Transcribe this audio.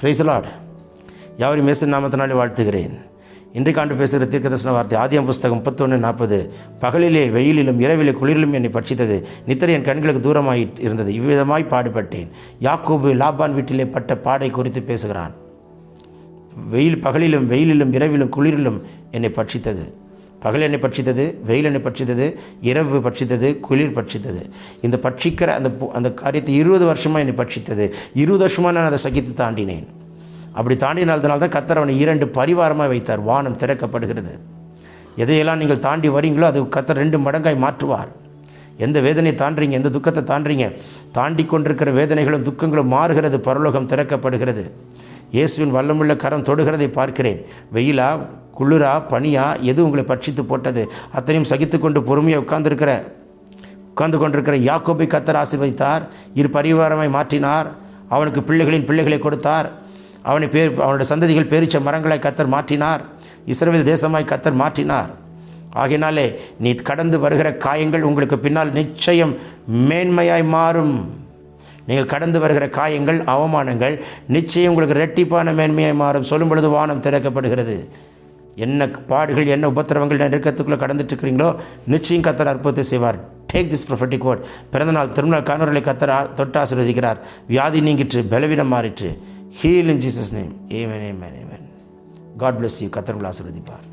பிரைசலாட் யாவரையும் மேசன் நாமத்தினாலே வாழ்த்துகிறேன். இன்றைக்கு ஆண்டு பேசுகிற தீர்க்கதர்சன வார்த்தை ஆதியம் புஸ்தகம் முப்பத்தொன்று நாற்பது. பகலிலே வெயிலிலும் இரவிலே குளிரிலும் என்னை பட்சித்தது. நித்திரை என் கண்களுக்கு தூரமாய் இருந்தது. இவ்விதமாய் பாடுபட்டேன். யாக்கோபு லாபான் வீட்டிலே பட்ட பாடை குறித்து பேசுகிறான். வெயில் பகலிலும் வெயிலிலும் இரவிலும் குளிரிலும் என்னை பட்சித்தது. பகல் என்னை பட்சித்தது வெயில் என்னை பட்சித்தது இரவு பட்சித்தது குளிர் பட்சித்தது. இந்த பட்சிக்கிற அந்த பு- அந்த காரியத்தை இருபது வருஷமாக என்னை பட்சித்தது. இருபது வருஷமாக நான் அதை சகித்து தாண்டினேன். அப்படி தாண்டினால்தனால்தான் கத்தர் அவனை இரண்டு பரிவாரமாக வைத்தார். வானம் திறக்கப்படுகிறது. எதையெல்லாம் நீங்கள் தாண்டி வரீங்களோ அது கத்தர் ரெண்டு மடங்காய் மாற்றுவார். எந்த வேதனையை தாண்டுறீங்க எந்த துக்கத்தை தாண்டுறீங்க? தாண்டி கொண்டிருக்கிற வேதனைகளும் துக்கங்களும் மாறுகிறது. பரலோகம் திறக்கப்படுகிறது. இயேசுவின் வல்லமுள்ள கரம் தொடுகிறதை பார்க்கிறேன். வெயிலா? குளிரா பனியா எது உங்களை பட்சித்து போட்டது? அத்தனையும் சகித்து கொண்டு பொறுமையாக உட்கார்ந்துருக்கிற உட்கார்ந்து கொண்டிருக்கிற யாக்கோபை கத்தர் ஆசிர்வதித்தார். இரு பரிவாரமாய் மாற்றினார். அவனுக்கு பிள்ளைகளின் பிள்ளைகளை கொடுத்தார். அவனை பேர் அவனுடைய சந்ததிகள் பேரிச்ச மரங்களை கத்தர் மாற்றினார். இஸ்ரவேல் தேசமாய் கத்தர் மாற்றினார். ஆகையினாலே நீ கடந்து வருகிற காயங்கள் உங்களுக்கு பின்னால் நிச்சயம் மேன்மையாய் மாறும். நீங்கள் கடந்து வருகிற காயங்கள் அவமானங்கள் நிச்சயம் உங்களுக்கு ரெட்டிப்பான மேன்மையாய் மாறும். சொல்லும் பொழுது வானம் திறக்கப்படுகிறது. என்ன பாடுகள் என்ன உபத்திரவங்கள் நெருக்கத்துக்குள்ளே கடந்துட்டு இருக்கிறீங்களோ நிச்சயம் கத்தர் அற்புதத்தை செய்வார். டேக் திஸ் ப்ரொஃபட்டிக் வேர்ட் பிறந்தநாள் திருநாள் காணொலிகளை கத்தர் தொட்டு ஆசீர்வதிக்கிறார். வியாதி நீங்கிற்று பலவீனம் மாறிற்று. Heal in Jesus name amen amen amen God bless you கத்தர் ஆசீர்வதிப்பார்.